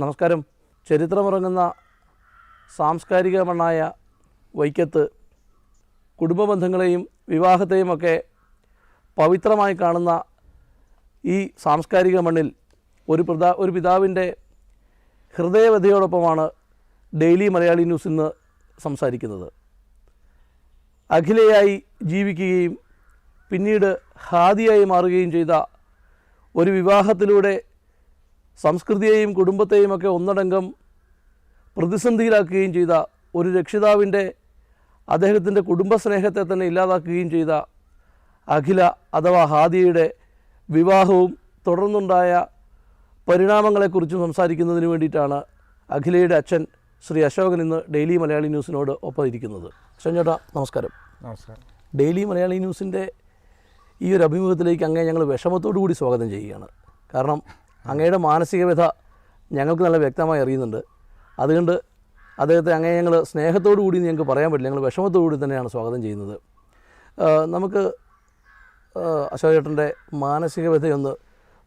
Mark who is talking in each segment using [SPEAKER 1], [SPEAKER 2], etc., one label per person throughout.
[SPEAKER 1] നമസ്കാരം. ചരിത്രമിറങ്ങുന്ന സാംസ്കാരിക മണ്ണായ വൈക്കത്ത് കുടുംബ ബന്ധങ്ങളെയും വിവാഹത്തെയുമൊക്കെ പവിത്രമായി കാണുന്ന ഈ സാംസ്കാരിക മണ്ണിൽ ഒരു പിതാ ഒരു പിതാവിന്റെ ഹൃദയവധയോടൊപ്പമാണ് ഡെയിലി മലയാളി ന്യൂസ് ഇന്ന് സംസാരിക്കുന്നത്. അഖിലയായി ജീവിക്കുകയും പിന്നീട് ഹാദിയായി മാറുകയും ചെയ്ത ഒരു വിവാഹത്തിലൂടെ സംസ്കൃതിയെയും കുടുംബത്തെയും ഒക്കെ ഒന്നടങ്കം പ്രതിസന്ധിയിലാക്കുകയും ചെയ്ത ഒരു രക്ഷിതാവിന്റെ അദ്ദേഹത്തിന്റെ കുടുംബസ്നേഹത്തെ തന്നെ ഇല്ലാതാക്കുകയും ചെയ്ത അഖില അഥവാ ഹാദിയയുടെ വിവാഹവും തുടർന്നുണ്ടായ പരിണാമങ്ങളെക്കുറിച്ചും സംസാരിക്കുന്നതിന് വേണ്ടിയിട്ടാണ് അഖിലയുടെ അച്ഛൻ ശ്രീ അശോകൻ ഇന്ന് ഡെയിലി മലയാളി ന്യൂസിനോട് ഒപ്പം ഇരിക്കുന്നത്. ചേട്ടാ നമസ്കാരം.
[SPEAKER 2] നമസ്കാരം.
[SPEAKER 1] ഡെയിലി മലയാളി ന്യൂസിന്റെ ഈ ഒരു അഭിമുഖത്തിലേക്ക് അങ്ങേ ഞങ്ങൾ വിഷമത്തോടു കൂടി സ്വാഗതം ചെയ്യുകയാണ്. കാരണം അങ്ങയുടെ മാനസികവിധ ഞങ്ങൾക്ക് നല്ല വ്യക്തമായി അറിയുന്നുണ്ട്. അതുകൊണ്ട് അദ്ദേഹത്തെ അങ്ങനെ ഞങ്ങൾ സ്നേഹത്തോടു കൂടി ഞങ്ങൾക്ക് പറയാൻ പറ്റില്ല. ഞങ്ങൾ വിഷമത്തോടു കൂടി തന്നെയാണ് സ്വാഗതം ചെയ്യുന്നത്. നമുക്ക് ആ, അശോക് ചേട്ടന്റെ മാനസിക വ്യഥയൊന്ന്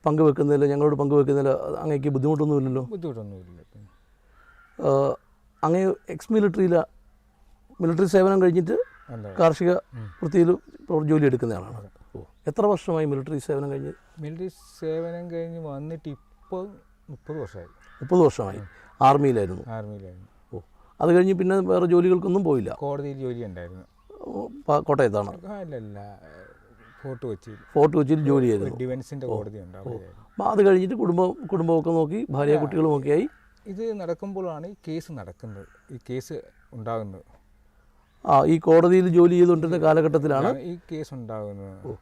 [SPEAKER 1] പങ്കുവെക്കുന്നതിൽ ഞങ്ങളോട് പങ്കുവെക്കുന്നതിൽ അങ്ങേക്ക് ബുദ്ധിമുട്ടൊന്നുമില്ലല്ലോ?
[SPEAKER 2] ബുദ്ധിമുട്ടൊന്നുമില്ല.
[SPEAKER 1] അങ്ങേ എക്സ് മിലിറ്ററിയിൽ മിലിറ്ററി സേവനം കഴിഞ്ഞിട്ട് കാർഷിക വൃത്തിയിൽ ജോലി എടുക്കുന്ന ആളാണ്. എത്ര വർഷമായി മിലിറ്ററി സേവനം കഴിഞ്ഞ്?
[SPEAKER 2] മിലിറ്ററി സേവനം കഴിഞ്ഞ് വന്നിട്ട് ഇപ്പോൾ മുപ്പത് വർഷമായി.
[SPEAKER 1] മുപ്പത് വർഷമായി. ആർമിയിലായിരുന്നു.
[SPEAKER 2] ആർമിയിലായിരുന്നു.
[SPEAKER 1] ഓ. അത് കഴിഞ്ഞ് പിന്നെ വേറെ ജോലികൾക്കൊന്നും പോയില്ല?
[SPEAKER 2] കോടതിയിൽ ജോലി ഉണ്ടായിരുന്നു.
[SPEAKER 1] കോട്ടയത്താണ്?
[SPEAKER 2] അല്ലല്ല ഫോർട്ട് കൊച്ചിയിൽ.
[SPEAKER 1] ഫോർട്ട് കൊച്ചിയിൽ ജോലി ചെയ്തു
[SPEAKER 2] ഡിഫൻസിന്റെ കോടതി
[SPEAKER 1] ഉണ്ടാവും അത് കഴിഞ്ഞിട്ട് കുടുംബം കുടുംബമൊക്കെ നോക്കി ഭാര്യ കുട്ടികളും ഒക്കെ ആയി?
[SPEAKER 2] ഇത് നടക്കുമ്പോഴാണ് ഈ കേസ് നടക്കുന്നത്. ഈ കേസ് ഉണ്ടാകുന്നത്.
[SPEAKER 1] ആ ഈ കോടതിയിൽ ജോലി ചെയ്തുകൊണ്ടിരുന്ന കാലഘട്ടത്തിലാണ്?
[SPEAKER 2] ഈ കേസ് ഉണ്ടാകുന്നത്.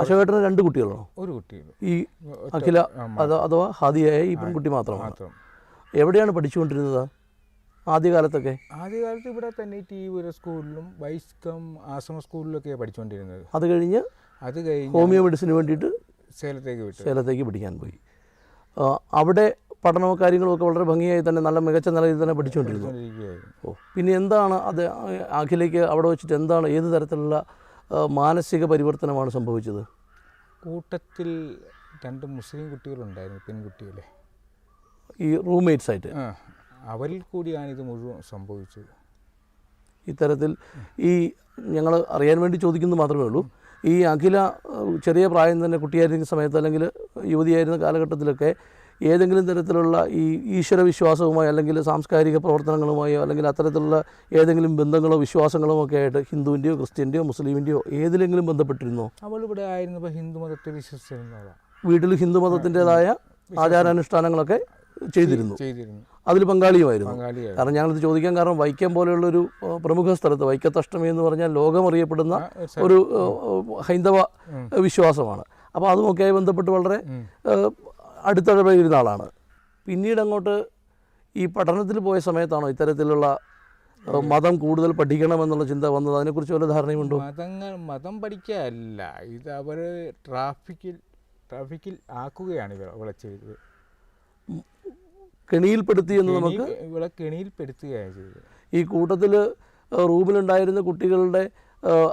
[SPEAKER 1] അശോകേട്ടന് രണ്ട് കുട്ടികളോ
[SPEAKER 2] ഒരു കുട്ടി
[SPEAKER 1] ഈ അഖില അഥവാ ഹാദിയായ ഈ പെൺകുട്ടി മാത്രമാണ്.
[SPEAKER 2] മാത്രം.
[SPEAKER 1] എവിടെയാണ് പഠിച്ചുകൊണ്ടിരുന്നത്? ആദ്യകാലത്തൊക്കെ?
[SPEAKER 2] ആദ്യകാലത്ത് ഇവിടെ തന്നെ ടി ഒരു സ്കൂളിലും വൈസ്കം ആശ്രമ സ്കൂളിലൊക്കെ പഠിച്ചുകൊണ്ടിരുന്നത്.
[SPEAKER 1] അത് കഴിഞ്ഞ്
[SPEAKER 2] അത് കഴിഞ്ഞ്
[SPEAKER 1] ഹോമിയോ മെഡിസിന് വേണ്ടിയിട്ട്
[SPEAKER 2] സേലത്തേക്ക് വിട്ടു.
[SPEAKER 1] സേലത്തേക്ക് പഠിക്കാൻ പോയി. അവിടെ പഠനവും കാര്യങ്ങളും ഒക്കെ വളരെ ഭംഗിയായി തന്നെ നല്ല മികച്ച നിലയിൽ തന്നെ പഠിച്ചുകൊണ്ടിരുന്നു. ഓ പിന്നെ എന്താണ് അത് അഖിലേക്ക് അവിടെ വെച്ചിട്ട് എന്താണ് ഏത് തരത്തിലുള്ള മാനസിക പരിവർത്തനമാണ് സംഭവിച്ചത്.
[SPEAKER 2] കൂട്ടത്തിൽ രണ്ട് മുസ്ലിം കുട്ടികളുണ്ടായിരുന്നു പെൺകുട്ടികളെ.
[SPEAKER 1] ഈ റൂംമേറ്റ്സ് ആയിട്ട്.
[SPEAKER 2] അവരിൽ കൂടിയാണ് ഇത് മുഴുവൻ സംഭവിച്ചത്.
[SPEAKER 1] ഇത്തരത്തിൽ ഈ ഞങ്ങൾ അറിയാൻ വേണ്ടി ചോദിക്കുന്നത് മാത്രമേ ഉള്ളൂ. ഈ അഖില ചെറിയ പ്രായം തന്നെ കുട്ടിയായിരുന്ന സമയത്ത് അല്ലെങ്കിൽ യുവതിയായിരുന്ന കാലഘട്ടത്തിലൊക്കെ ഏതെങ്കിലും തരത്തിലുള്ള ഈ ഈശ്വരവിശ്വാസവുമായി അല്ലെങ്കിൽ സാംസ്കാരിക പ്രവർത്തനങ്ങളുമായോ അല്ലെങ്കിൽ അത്തരത്തിലുള്ള ഏതെങ്കിലും ബന്ധങ്ങളോ വിശ്വാസങ്ങളോ ഒക്കെ ആയിട്ട് ഹിന്ദുവിന്റെയോ ക്രിസ്ത്യന്റെയോ മുസ്ലിമിന്റെയോ ഏതിലെങ്കിലും ബന്ധപ്പെട്ടിരുന്നോ?
[SPEAKER 2] അവൾ ഇവിടെ ആയിരുന്നപ്പോൾ ഹിന്ദു മതത്തെ വിശ്വസിച്ചിരുന്നതാണ്
[SPEAKER 1] വീട്ടിൽ ഹിന്ദു മതത്തിന്റെതായ ആചാരാനുഷ്ഠാനങ്ങളൊക്കെ ചെയ്തിരുന്നു. അതിൽ പങ്കാളിയുമായിരുന്നു. കാരണം ഞങ്ങളിത് ചോദിക്കാൻ കാരണം വൈക്കം പോലെയുള്ളൊരു ഒരു പ്രമുഖ സ്ഥലത്ത് വൈക്കത്തഷ്ടമി എന്ന് പറഞ്ഞാൽ ലോകമറിയപ്പെടുന്ന
[SPEAKER 2] ഒരു
[SPEAKER 1] ഹൈന്ദവ വിശ്വാസമാണ്. അപ്പോൾ അതുമൊക്കെയായി ബന്ധപ്പെട്ട് വളരെ ആ, ആളാണ് പിന്നീട് അങ്ങോട്ട് ഈ പഠനത്തിൽ പോയ സമയത്താണോ ഇത്തരത്തിലുള്ള മതം കൂടുതൽ പഠിക്കണമെന്നുള്ള ചിന്ത വന്നത്? അതിനെക്കുറിച്ച് വല്ല ധാരണയുമുണ്ടോ?
[SPEAKER 2] മതങ്ങൾ മതം പഠിക്കുകയല്ല ഇത് അവർ ട്രാഫിക്കിൽ ട്രാഫിക്കിൽ ആക്കുകയാണ് ഇവർ അവളെ ചെയ്തത്
[SPEAKER 1] കെണിയിൽപ്പെടുത്തി എന്ന് നമുക്ക്
[SPEAKER 2] ഇവിടെ കെണിയിൽപ്പെടുത്തുകയാണ് ചെയ്തത്.
[SPEAKER 1] ഈ കൂട്ടത്തിൽ റൂമിലുണ്ടായിരുന്ന കുട്ടികളുടെ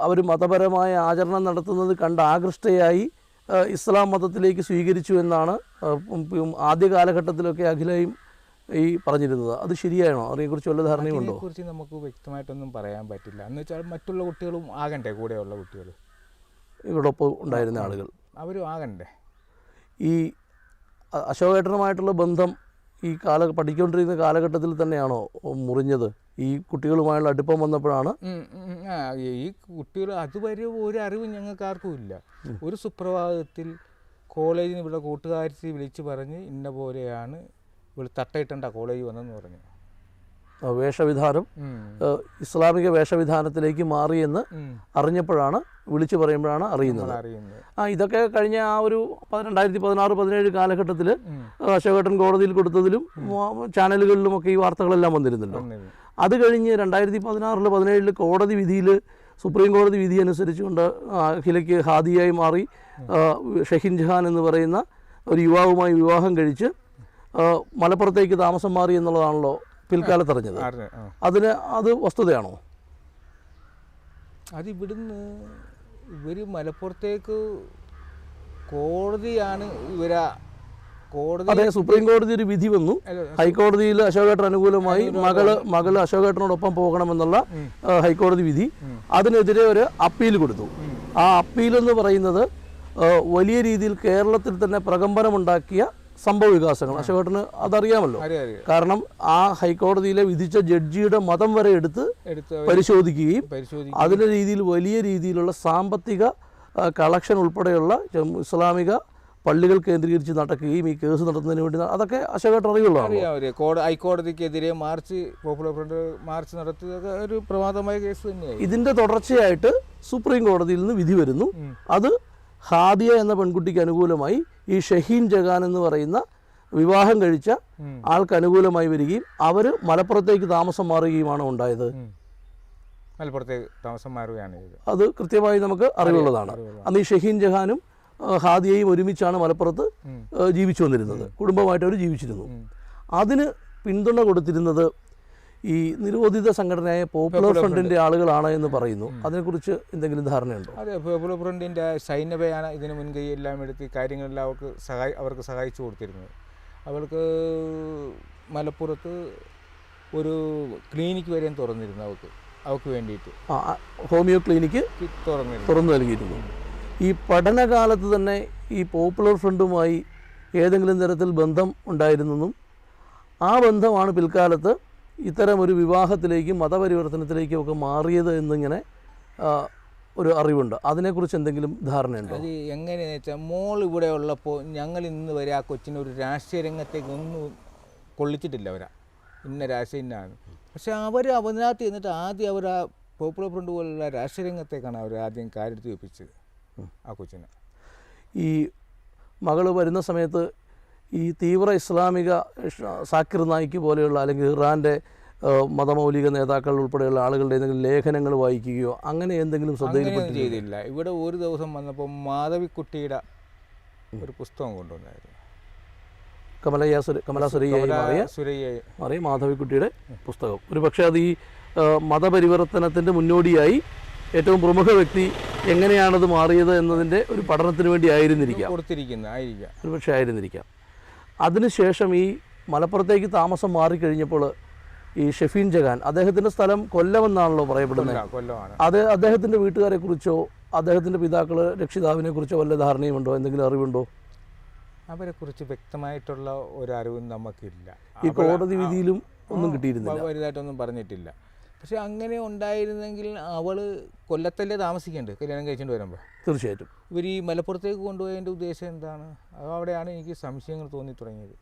[SPEAKER 1] അവർ മതപരമായ ആചരണം നടത്തുന്നത് കണ്ട് ആകൃഷ്ടയായി ഇസ്ലാം മതത്തിലേക്ക് സ്വീകരിച്ചു എന്നാണ് ആദ്യ കാലഘട്ടത്തിലൊക്കെ അഖിലയും ഈ പറഞ്ഞിരുന്നത്. അത് ശരിയാണോ? അതിനെക്കുറിച്ച് വല്ല ധാരണയുണ്ടോ
[SPEAKER 2] അതിനെക്കുറിച്ച് നമുക്ക് വ്യക്തമായിട്ടൊന്നും പറയാൻ പറ്റില്ല. എന്ന് വെച്ചാൽ മറ്റുള്ള കുട്ടികളും ആകണ്ടേ കൂടെയുള്ള കുട്ടികൾ?
[SPEAKER 1] ഇവരോടൊപ്പം ഉണ്ടായിരുന്ന ആളുകൾ.
[SPEAKER 2] അവരും ആകണ്ടേ?
[SPEAKER 1] ഈ അശോകേട്ടനുമായിട്ടുള്ള ബന്ധം ഈ കാല പഠിക്കൊണ്ടിരുന്ന കാലഘട്ടത്തിൽ തന്നെയാണോ മുറിഞ്ഞത്? ഈ കുട്ടികളുമായുള്ള അടുപ്പം വന്നപ്പോഴാണ്?
[SPEAKER 2] ഈ കുട്ടികൾ അതുവരെ ഒരു അറിവും ഞങ്ങൾക്ക് ആർക്കും ഇല്ല ഒരു സുപ്രഭാതത്തിൽ കോളേജിൽ നിന്ന് ഇവിടെ കൂട്ടുകാരി വിളിച്ച് പറഞ്ഞ് ഇന്ന പോലെയാണ് ഇവിടെ തട്ടയിട്ടണ്ട കോളേജ് വന്നെന്ന് പറഞ്ഞു.
[SPEAKER 1] വേഷവിധാനം ഇസ്ലാമിക വേഷവിധാനത്തിലേക്ക് മാറിയെന്ന്
[SPEAKER 2] എന്ന്
[SPEAKER 1] അറിഞ്ഞപ്പോഴാണ് വിളിച്ചു പറയുമ്പോഴാണ് അറിയുന്നത്. ആ ഇതൊക്കെ കഴിഞ്ഞ ആ ഒരു രണ്ടായിരത്തി പതിനാറ് പതിനേഴ് കാലഘട്ടത്തിൽ. അശോകേട്ടൻ കോടതിയിൽ കൊടുത്തതിലും ചാനലുകളിലുമൊക്കെ ഈ വാർത്തകളെല്ലാം വന്നിരുന്നല്ലോ. അത് കഴിഞ്ഞ് രണ്ടായിരത്തി പതിനാറിൽ പതിനേഴിൽ കോടതി വിധിയിൽ സുപ്രീം കോടതി വിധി അനുസരിച്ചുകൊണ്ട് അഖിലയ്ക്ക് ഹാദിയായി മാറി ഷഹീൻ ജഹാൻ എന്ന് പറയുന്ന ഒരു യുവാവുമായി വിവാഹം കഴിച്ച് മലപ്പുറത്തേക്ക് താമസം മാറി എന്നുള്ളതാണല്ലോ പിൽക്കാലത്ത് അറിഞ്ഞത്.
[SPEAKER 2] അറിഞ്ഞ ആ.
[SPEAKER 1] അതിന് അത് വസ്തുതയാണോ?
[SPEAKER 2] അത് ഇവിടുന്ന് ഇവർ മലപ്പുറത്തേക്ക് കോടതിയാണ് ഇവര കോടതി
[SPEAKER 1] അതെ സുപ്രീം കോടതി ഒരു വിധി വന്നു. ഹൈക്കോടതിയിൽ അശോകേട്ടൻ അനുകൂലമായി മകൾ മകൾ അശോകേട്ടനോടൊപ്പം പോകണമെന്നുള്ള ഹൈക്കോടതി വിധി അതിനെതിരെ ഒരു അപ്പീൽ കൊടുത്തു. ആ അപ്പീൽ എന്ന് പറയുന്നത് വലിയ രീതിയിൽ കേരളത്തിൽ തന്നെ പ്രകമ്പനമുണ്ടാക്കിയ സംഭവ വികാസങ്ങൾ. അശോകേട്ടന് അതറിയാമല്ലോ. കാരണം ആ ഹൈക്കോടതിയിലെ വിധിച്ച ജഡ്ജിയുടെ മതം വരെ എടുത്ത് പരിശോധിക്കുകയും
[SPEAKER 2] അതിന്റെ
[SPEAKER 1] അതിന്റെ രീതിയിൽ വലിയ രീതിയിലുള്ള സാമ്പത്തിക കളക്ഷൻ ഉൾപ്പെടെയുള്ള ഇസ്ലാമിക പള്ളികൾ കേന്ദ്രീകരിച്ച് നടക്കുകയും ഈ കേസ് നടത്തുന്നതിന് വേണ്ടി അതൊക്കെ അശോകേട്ടൻ അറിയുള്ളതാണ്?
[SPEAKER 2] അറിയാം അറിയാം. കോട ഹൈക്കോടതിക്കെതിരെ മാർച്ച് പോപ്പുലർ ഫ്രണ്ട് മാർച്ച് നടത്തിയതൊക്കെ ഒരു പ്രമാദമായ കേസ് തന്നെയാണ്
[SPEAKER 1] ഇതിന്റെ തുടർച്ചയായിട്ട് സുപ്രീം കോടതിയിൽ നിന്ന് വിധി വരുന്നു. അത് ഹാദിയ എന്ന പെൺകുട്ടിക്ക് അനുകൂലമായി ഈ ഷഹീൻ ജഗാൻ എന്ന് പറയുന്ന വിവാഹം കഴിച്ച ആൾക്ക് അനുകൂലമായി വരികയും അവർ മലപ്പുറത്തേക്ക് താമസം മാറുകയുമാണ് ഉണ്ടായത്.
[SPEAKER 2] മലപ്പുറത്തേക്ക് താമസം മാറുകയാണ്
[SPEAKER 1] അത് കൃത്യമായി നമുക്ക് അറിവുള്ളതാണ്. അന്ന് ഈ ഷഹീൻ ജഹാനും ഹാദിയയും ഒരുമിച്ചാണ് മലപ്പുറത്ത് ജീവിച്ചു വന്നിരുന്നത്. കുടുംബമായിട്ട് അവർ ജീവിച്ചിരുന്നു. അതിന് പിന്തുണ കൊടുത്തിരുന്നത് ഈ നിരോധിത സംഘടനയായ പോപ്പുലർ ഫ്രണ്ടിന്റെ ആളുകളാണ് എന്ന് പറയുന്നു. അതിനെക്കുറിച്ച് എന്തെങ്കിലും ധാരണയുണ്ടോ?
[SPEAKER 2] അതെ പോപ്പുലർ ഫ്രണ്ടിന്റെ സൈന്യവയാണ് ഇതിന് മുൻകൈ എല്ലാം എടുത്ത് കാര്യങ്ങളെല്ലാം അവർക്ക് സഹായി അവർക്ക് സഹായിച്ചു കൊടുത്തിരുന്നത് അവൾക്ക് മലപ്പുറത്ത് ഒരു ക്ലിനിക്ക് വരെയും തുറന്നിരുന്നു അവർക്ക്. അവർക്ക് വേണ്ടിയിട്ട്.
[SPEAKER 1] ഹോമിയോ ക്ലിനിക്ക് തുറന്നു നൽകിയിരുന്നു. ഈ പഠനകാലത്ത് തന്നെ ഈ പോപ്പുലർ ഫ്രണ്ടുമായി ഏതെങ്കിലും തരത്തിൽ ബന്ധം ഉണ്ടായിരുന്നെന്നും ആ ബന്ധമാണ് പിൽക്കാലത്ത് ഇത്തരം ഒരു വിവാഹത്തിലേക്കും മതപരിവർത്തനത്തിലേക്കും ഒക്കെ മാറിയത് എന്നിങ്ങനെ ഒരു അറിവുണ്ട്. അതിനെക്കുറിച്ച് എന്തെങ്കിലും ധാരണയുണ്ടോ?
[SPEAKER 2] അത് എങ്ങനെയാണെന്ന് വെച്ചാൽ മോൾ ഇവിടെ ഉള്ളപ്പോൾ ഞങ്ങൾ ഇന്ന് വരെ ആ കൊച്ചിനെ ഒരു രാഷ്ട്രീയ രംഗത്തേക്ക് ഒന്നും കൊള്ളിച്ചിട്ടില്ല അവരാ. ഇന്ന രാഷ്ട്രീയ ഇന്നാണ് പക്ഷെ അവർ അതിനകത്ത് എന്നിട്ട് ആദ്യം അവർ ആ പോപ്പുലർ ഫ്രണ്ട് പോലുള്ള രാഷ്ട്രീയ രംഗത്തേക്കാണ് അവർ ആദ്യം കാര്യത്തിൽ വെപ്പിച്ചത് ആ കൊച്ചിനെ.
[SPEAKER 1] ഈ മകൾ വരുന്ന സമയത്ത് ഈ തീവ്ര ഇസ്ലാമിക സാക്കിർ നായിക്ക് പോലെയുള്ള അല്ലെങ്കിൽ ഇറാന്റെ മതമൗലിക നേതാക്കൾ ഉൾപ്പെടെയുള്ള ആളുകളുടെ ഏതെങ്കിലും ലേഖനങ്ങൾ വായിക്കുകയോ അങ്ങനെ എന്തെങ്കിലും
[SPEAKER 2] അങ്ങനെയൊന്നും
[SPEAKER 1] ശ്രദ്ധയിൽപ്പെട്ടില്ല
[SPEAKER 2] ചെയ്തില്ല. ഇവിടെ ഒരു ദിവസം വന്നപ്പോൾ മാധവിക്കുട്ടിയുടെ ഒരു പുസ്തകം കൊണ്ടുവന്നായിരുന്നു.
[SPEAKER 1] കമലയ്യ സുര കമലാസുരയ്യായി മാറിയ മാറിയ മാധവിക്കുട്ടിയുടെ പുസ്തകം. ഒരു പക്ഷേ അത് ഈ മതപരിവർത്തനത്തിന്റെ മുന്നോടിയായി ഏറ്റവും പ്രമുഖ വ്യക്തി എങ്ങനെയാണത് മാറിയത് എന്നതിന്റെ ഒരു പഠനത്തിന് വേണ്ടി ആയിരുന്നിരിക്കാം.
[SPEAKER 2] കൊടുത്തിരിക്കുന്ന ആയിരിക്കാം.
[SPEAKER 1] ഒരു പക്ഷേ ആയിരുന്നിരിക്കാം. അതിനുശേഷം ഈ മലപ്പുറത്തേക്ക് താമസം മാറിക്കഴിഞ്ഞപ്പോൾ ഈ ഷെഫീൻ ജഗാൻ അദ്ദേഹത്തിന്റെ സ്ഥലം കൊല്ലമെന്നാണല്ലോ പറയപ്പെടുന്നത്. അത് അദ്ദേഹത്തിന്റെ വീട്ടുകാരെ കുറിച്ചോ അദ്ദേഹത്തിന്റെ പിതാക്കൾ രക്ഷിതാവിനെ കുറിച്ചോ വല്ല ധാരണയുമുണ്ടോ? എന്തെങ്കിലും അറിവുണ്ടോ?
[SPEAKER 2] അവരെ കുറിച്ച് വ്യക്തമായിട്ടുള്ള ഒരു അറിവും നമുക്കില്ല.
[SPEAKER 1] ഈ കോടതി വിധിയിലും ഒന്നും കിട്ടിയിരുന്നില്ല.
[SPEAKER 2] വലുതായിട്ടൊന്നും പറഞ്ഞിട്ടില്ല. പക്ഷെ അങ്ങനെ ഉണ്ടായിരുന്നെങ്കിൽ അവൾ കൊല്ലത്തല്ലേ താമസിക്കേണ്ടത്? കല്യാണം കഴിച്ചുകൊണ്ട് വരുമ്പോൾ
[SPEAKER 1] തീർച്ചയായിട്ടും.
[SPEAKER 2] ഇവർ ഈ മലപ്പുറത്തേക്ക് കൊണ്ടുപോയതിന്റെ ഉദ്ദേശം എന്താണ്? അത് അവിടെയാണ് എനിക്ക് സംശയങ്ങൾ തോന്നി തുടങ്ങിയത്?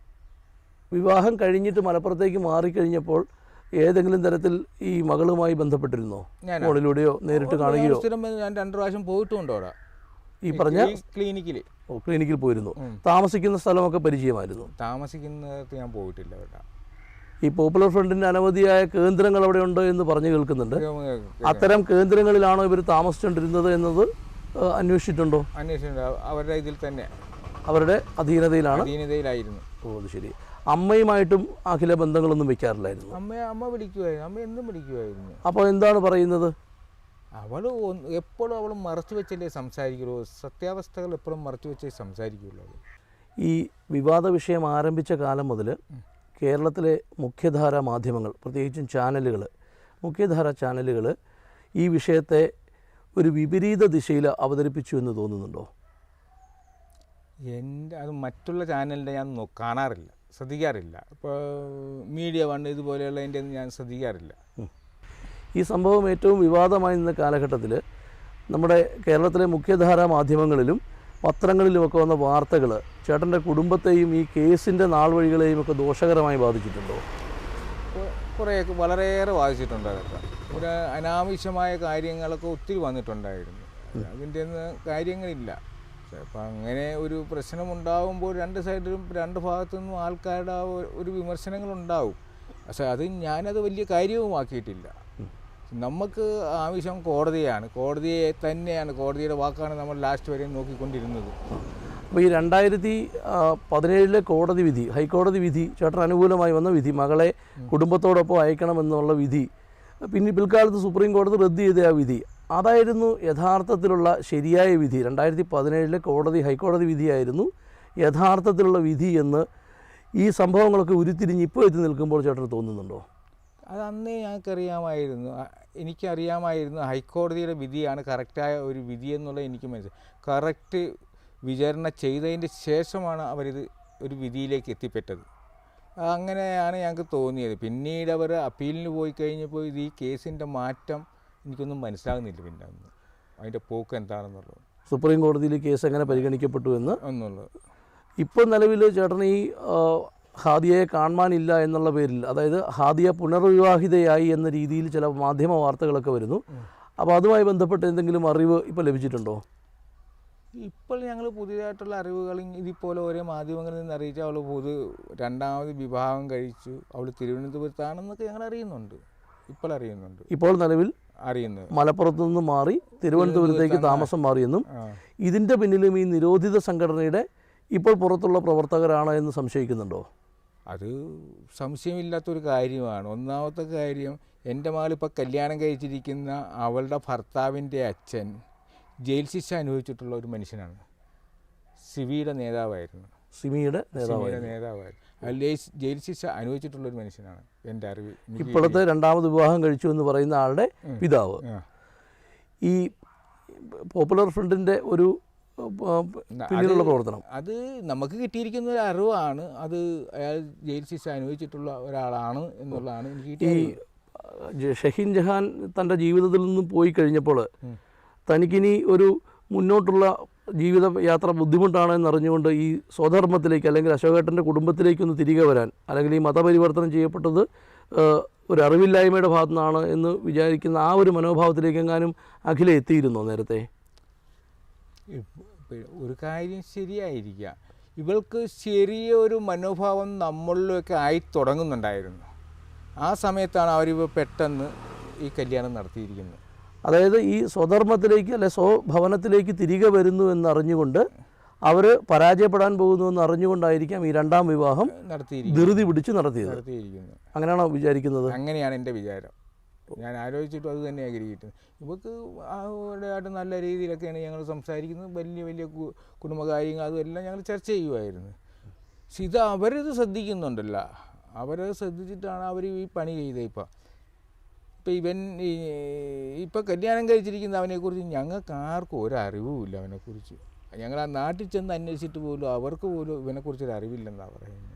[SPEAKER 1] വിവാഹം കഴിഞ്ഞിട്ട് മലപ്പുറത്തേക്ക് മാറിക്കഴിഞ്ഞപ്പോൾ ഏതെങ്കിലും തരത്തിൽ ഈ മകളുമായി ബന്ധപ്പെട്ടിരുന്നോ? ഫോണിലൂടെയോ നേരിട്ട് കാണുകയോ?
[SPEAKER 2] സ്ഥിരം ഞാൻ രണ്ടു പ്രാവശ്യം പോയിട്ടുണ്ടോ അവിടെ?
[SPEAKER 1] ഈ പറഞ്ഞ?
[SPEAKER 2] ക്ലിനിക്കിൽ
[SPEAKER 1] ഓ, ക്ലിനിക്കിൽ പോയിരുന്നു. താമസിക്കുന്ന സ്ഥലമൊക്കെ പരിചയമായിരുന്നു.
[SPEAKER 2] താമസിക്കുന്നിടത്ത് ഞാൻ പോയിട്ടില്ല അവിടെ
[SPEAKER 1] ഈ പോപ്പുലർ ഫ്രണ്ടിന്റെ അനവധിയായ കേന്ദ്രങ്ങൾ അവിടെ ഉണ്ട് എന്ന് പറഞ്ഞു കേൾക്കുന്നുണ്ട്. അത്തരം കേന്ദ്രങ്ങളിലാണോ ഇവർ താമസിച്ചുകൊണ്ടിരുന്നത് എന്നത് അന്വേഷിച്ചിട്ടുണ്ടോ?
[SPEAKER 2] അന്വേഷിച്ചിട്ടുണ്ട്. അവരുടെ ഇതിൽ തന്നെ.
[SPEAKER 1] അവരുടെ അധീനതയിലാണ്.
[SPEAKER 2] അധീനതയിലായിരുന്നു.
[SPEAKER 1] ഓ അത് ശരി. അമ്മയുമായിട്ടും അഖില ബന്ധങ്ങളൊന്നും വെക്കാറില്ലായിരുന്നു.
[SPEAKER 2] അമ്മ അമ്മ വിളിക്കുമായിരുന്നു അമ്മ എന്നും വിളിക്കുമായിരുന്നു
[SPEAKER 1] അപ്പോൾ എന്താണ് പറയുന്നത്?
[SPEAKER 2] അവൾ എപ്പോഴും അവൾ മറച്ചു വെച്ചല്ലേ സംസാരിക്കുള്ളൂ. സത്യാവസ്ഥകൾ എപ്പോഴും മറച്ചു വെച്ചേ സംസാരിക്കുള്ളൂ
[SPEAKER 1] ഈ വിവാദ വിഷയം ആരംഭിച്ച കാലം മുതൽ കേരളത്തിലെ മുഖ്യധാര മാധ്യമങ്ങൾ പ്രത്യേകിച്ചും ചാനലുകൾ മുഖ്യധാര ചാനലുകൾ ഈ വിഷയത്തെ ഒരു വിപരീത ദിശയിൽ അവതരിപ്പിച്ചു എന്ന് തോന്നുന്നുണ്ടോ?
[SPEAKER 2] എന്റെ അത് മറ്റുള്ള ചാനലിന്റെ ഞാൻ കാണാറില്ല ശ്രദ്ധിക്കാറില്ല. ഇപ്പോൾ മീഡിയ വൺ ഇതുപോലെയുള്ള എന്റെ ഞാൻ ശ്രദ്ധിക്കാറില്ല.
[SPEAKER 1] ഈ സംഭവം ഏറ്റവും വിവാദമായി നിന്ന കാലഘട്ടത്തിൽ നമ്മുടെ കേരളത്തിലെ മുഖ്യധാരാ മാധ്യമങ്ങളിലും പത്രങ്ങളിലുമൊക്കെ വന്ന വാർത്തകൾ ചേട്ടന്റെ കുടുംബത്തെയും ഈ കേസിന്റെ നാൾ വഴികളെയും ഒക്കെ ദോഷകരമായി ബാധിച്ചിട്ടുണ്ടോ?
[SPEAKER 2] കുറേയൊക്കെ വളരെയേറെ ബാധിച്ചിട്ടുണ്ട് അതൊക്കെ ഒരു അനാവശ്യമായ കാര്യങ്ങളൊക്കെ ഒത്തിരി വന്നിട്ടുണ്ടായിരുന്നു. അതിന്റെ ഒന്നും കാര്യങ്ങളില്ല. അപ്പം അങ്ങനെ ഒരു പ്രശ്നം പ്രശ്നമുണ്ടാകുമ്പോൾ രണ്ട് സൈഡിലും രണ്ട് ഭാഗത്തു നിന്നും ആൾക്കാരുടെ ഒരു വിമർശനങ്ങളുണ്ടാവും. പക്ഷേ അത് ഞാനത് വലിയ കാര്യവുമാക്കിയിട്ടില്ല. നമുക്ക് ആവശ്യം കോടതിയാണ്. കോടതിയെ തന്നെയാണ് കോടതിയുടെ വാക്കാണ് നമ്മൾ ലാസ്റ്റ് വരെ നോക്കിക്കൊണ്ടിരുന്നത്.
[SPEAKER 1] അപ്പോൾ ഈ രണ്ടായിരത്തി പതിനേഴിലെ കോടതി വിധി ഹൈക്കോടതി വിധി ചേട്ടൻ അനുകൂലമായി വന്ന വിധി മകളെ കുടുംബത്തോടൊപ്പം അയക്കണമെന്നുള്ള വിധി പിന്നെ പിൽക്കാലത്ത് സുപ്രീം കോടതി റദ്ദ് ചെയ്ത ആ വിധി അതായിരുന്നു യഥാർത്ഥത്തിലുള്ള ശരിയായ വിധി. രണ്ടായിരത്തി പതിനേഴിലെ കോടതി ഹൈക്കോടതി വിധിയായിരുന്നു യഥാർത്ഥത്തിലുള്ള വിധി എന്ന് ഈ സംഭവങ്ങളൊക്കെ ഉരുത്തിരിഞ്ഞ് ഇപ്പോൾ എത്തി നിൽക്കുമ്പോൾ ചേട്ടന് തോന്നുന്നുണ്ടോ?
[SPEAKER 2] അത് അന്നേ ഞങ്ങൾക്കറിയാമായിരുന്നു എനിക്കറിയാമായിരുന്നു ഹൈക്കോടതിയുടെ വിധിയാണ് കറക്റ്റായ ഒരു വിധി എന്നുള്ളത് എനിക്ക് മനസ്സിലായി കറക്റ്റ് വിചാരണ ചെയ്തതിന്റെ ശേഷമാണ് അവരിത് ഒരു വിധിയിലേക്ക് എത്തിപ്പെട്ടത്. അങ്ങനെയാണ് ഞങ്ങൾക്ക് തോന്നിയത്. പിന്നീട് അവർ അപ്പീലിന് പോയി കഴിഞ്ഞപ്പോൾ ഇത് ഈ കേസിന്റെ മാറ്റം എനിക്കൊന്നും മനസ്സിലാകുന്നില്ല പിന്നെ അന്ന്. അതിന്റെ പോക്ക് എന്താണെന്നുള്ളത്.
[SPEAKER 1] സുപ്രീം കോടതിയിൽ കേസ് എങ്ങനെ പരിഗണിക്കപ്പെട്ടു എന്ന്?
[SPEAKER 2] എന്നുള്ളത്.
[SPEAKER 1] ഇപ്പോൾ നിലവിൽ ചേട്ടൻ ഈ ഹാദിയയെ കാണാനില്ല എന്നുള്ള പേരിൽ അതായത് ഹാദിയ പുനർവിവാഹിതയായി എന്ന രീതിയിൽ ചില മാധ്യമ വാർത്തകളൊക്കെ വരുന്നു. അപ്പോൾ അതുമായി ബന്ധപ്പെട്ട് എന്തെങ്കിലും അറിവ് ഇപ്പോൾ ലഭിച്ചിട്ടുണ്ടോ?
[SPEAKER 2] ഇപ്പോൾ ഞങ്ങൾ പുതിയതായിട്ടുള്ള അറിവുകൾ ഇതിപ്പോലെ ഓരോ മാധ്യമങ്ങളിൽ നിന്ന് അറിയിച്ചു അവൾ പൊതു രണ്ടാമത് വിവാഹം കഴിച്ചു. അവൾ തിരുവനന്തപുരത്താണെന്നൊക്കെ ഞങ്ങൾ അറിയുന്നുണ്ട്. ഇപ്പോൾ അറിയുന്നുണ്ട്.
[SPEAKER 1] ഇപ്പോൾ നിലവിൽ
[SPEAKER 2] അറിയുന്നു.
[SPEAKER 1] മലപ്പുറത്തു നിന്ന് മാറി തിരുവനന്തപുരത്തേക്ക് താമസം മാറിയെന്നും ഇതിന്റെ പിന്നിലും ഈ നിരോധിത സംഘടനയുടെ ഇപ്പോൾ പുറത്തുള്ള പ്രവർത്തകരാണ് എന്ന് സംശയിക്കുന്നുണ്ടോ?
[SPEAKER 2] അത് സംശയമില്ലാത്തൊരു കാര്യമാണ്. ഒന്നാമത്തെ കാര്യം എന്റെ മകളിപ്പോൾ കല്യാണം കഴിച്ചിരിക്കുന്ന അവളുടെ ഭർത്താവിന്റെ അച്ഛൻ ജയിൽ ശിക്ഷ അനുഭവിച്ചിട്ടുള്ള ഒരു മനുഷ്യനാണ്. സിവിയുടെ നേതാവായിരുന്നു.
[SPEAKER 1] സിമിയുടെ
[SPEAKER 2] നേതാവായിരുന്നു. അല്ലെ ജയിൽ ശിക്ഷ അനുഭവിച്ചിട്ടുള്ള ഒരു മനുഷ്യനാണ് എന്റെ അറിവ്.
[SPEAKER 1] ഇപ്പോഴത്തെ രണ്ടാമത് വിവാഹം കഴിച്ചു എന്ന് പറയുന്ന ആളുടെ പിതാവ്. ഈ പോപ്പുലർ ഫ്രണ്ടിന്റെ ഒരു പിന്നിലുള്ള പ്രവർത്തനം.
[SPEAKER 2] അത് നമുക്ക് കിട്ടിയിരിക്കുന്ന ഒരു അറിവാണ്. അത് അയാൾ ജയിൽ ശിക്ഷ അനുഭവിച്ചിട്ടുള്ള ഒരാളാണ് എന്നുള്ളതാണ് എനിക്ക്
[SPEAKER 1] ഈ ഷഹീൻ ജഹാൻ തന്റെ ജീവിതത്തിൽ നിന്നും പോയി കഴിഞ്ഞപ്പോൾ തനിക്കിനി ഒരു മുന്നോട്ടുള്ള ജീവിത യാത്ര ബുദ്ധിമുട്ടാണ് എന്നറിഞ്ഞുകൊണ്ട് ഈ സ്വധർമ്മത്തിലേക്ക് അല്ലെങ്കിൽ അശോകേട്ടന്റെ കുടുംബത്തിലേക്കൊന്ന് തിരികെ വരാൻ അല്ലെങ്കിൽ ഈ മതപരിവർത്തനം ചെയ്യപ്പെട്ടത് ഒരു അറിവില്ലായ്മയുടെ ഭാഗത്തു നിന്നാണ് എന്ന് വിചാരിക്കുന്ന ആ ഒരു മനോഭാവത്തിലേക്ക് എങ്ങാനും അഖില എത്തിയിരുന്നോ നേരത്തെ?
[SPEAKER 2] ഒരു കാര്യം ശരിയായിരിക്കുക ഇവൾക്ക് ചെറിയൊരു മനോഭാവം നമ്മളിലൊക്കെ ആയി തുടങ്ങുന്നുണ്ടായിരുന്നു. ആ സമയത്താണ് അവരിവ പെട്ടെന്ന് ഈ കല്യാണം നടത്തിയിരിക്കുന്നത്.
[SPEAKER 1] അതായത് ഈ സ്വധർമ്മത്തിലേക്ക് അല്ലെ സ്വഭവനത്തിലേക്ക് തിരികെ വരുന്നു എന്നറിഞ്ഞുകൊണ്ട് അവർ പരാജയപ്പെടാൻ പോകുന്നു എന്ന് അറിഞ്ഞുകൊണ്ടായിരിക്കാം ഈ രണ്ടാം വിവാഹം
[SPEAKER 2] നടത്തി
[SPEAKER 1] ധൃതി പിടിച്ച് നടത്തിയത്. അങ്ങനെയാണോ വിചാരിക്കുന്നത്?
[SPEAKER 2] അങ്ങനെയാണ് എന്റെ വിചാരം. ഞാൻ ആലോചിച്ചിട്ടും അത് തന്നെയാണ് ആഗ്രഹിക്കുന്നത് ഇവർക്ക് അവരുടെയായിട്ട് നല്ല രീതിയിലൊക്കെയാണ് ഞങ്ങൾ സംസാരിക്കുന്നത്. വലിയ വലിയ കുടുംബകാര്യങ്ങൾ അതുമെല്ലാം ഞങ്ങൾ ചർച്ച ചെയ്യുമായിരുന്നു പക്ഷെ ഇത് അവരിത് ശ്രദ്ധിക്കുന്നുണ്ടല്ലോ. അവരത് ശ്രദ്ധിച്ചിട്ടാണ് അവർ ഈ പണി ചെയ്തത് ഇപ്പം. ഇപ്പം ഇവൻ ഈ ഇപ്പം കല്യാണം കഴിച്ചിരിക്കുന്ന അവനെക്കുറിച്ച് ഞങ്ങൾക്ക് ആർക്കും ഒരറിവുമില്ല അവനെക്കുറിച്ച്. ഞങ്ങൾ ആ നാട്ടിൽ ചെന്ന് അന്വേഷിച്ചിട്ട് പോലും അവർക്ക് പോലും ഇവനെക്കുറിച്ചൊരു അറിവില്ലെന്നാണ് പറയുന്നത്.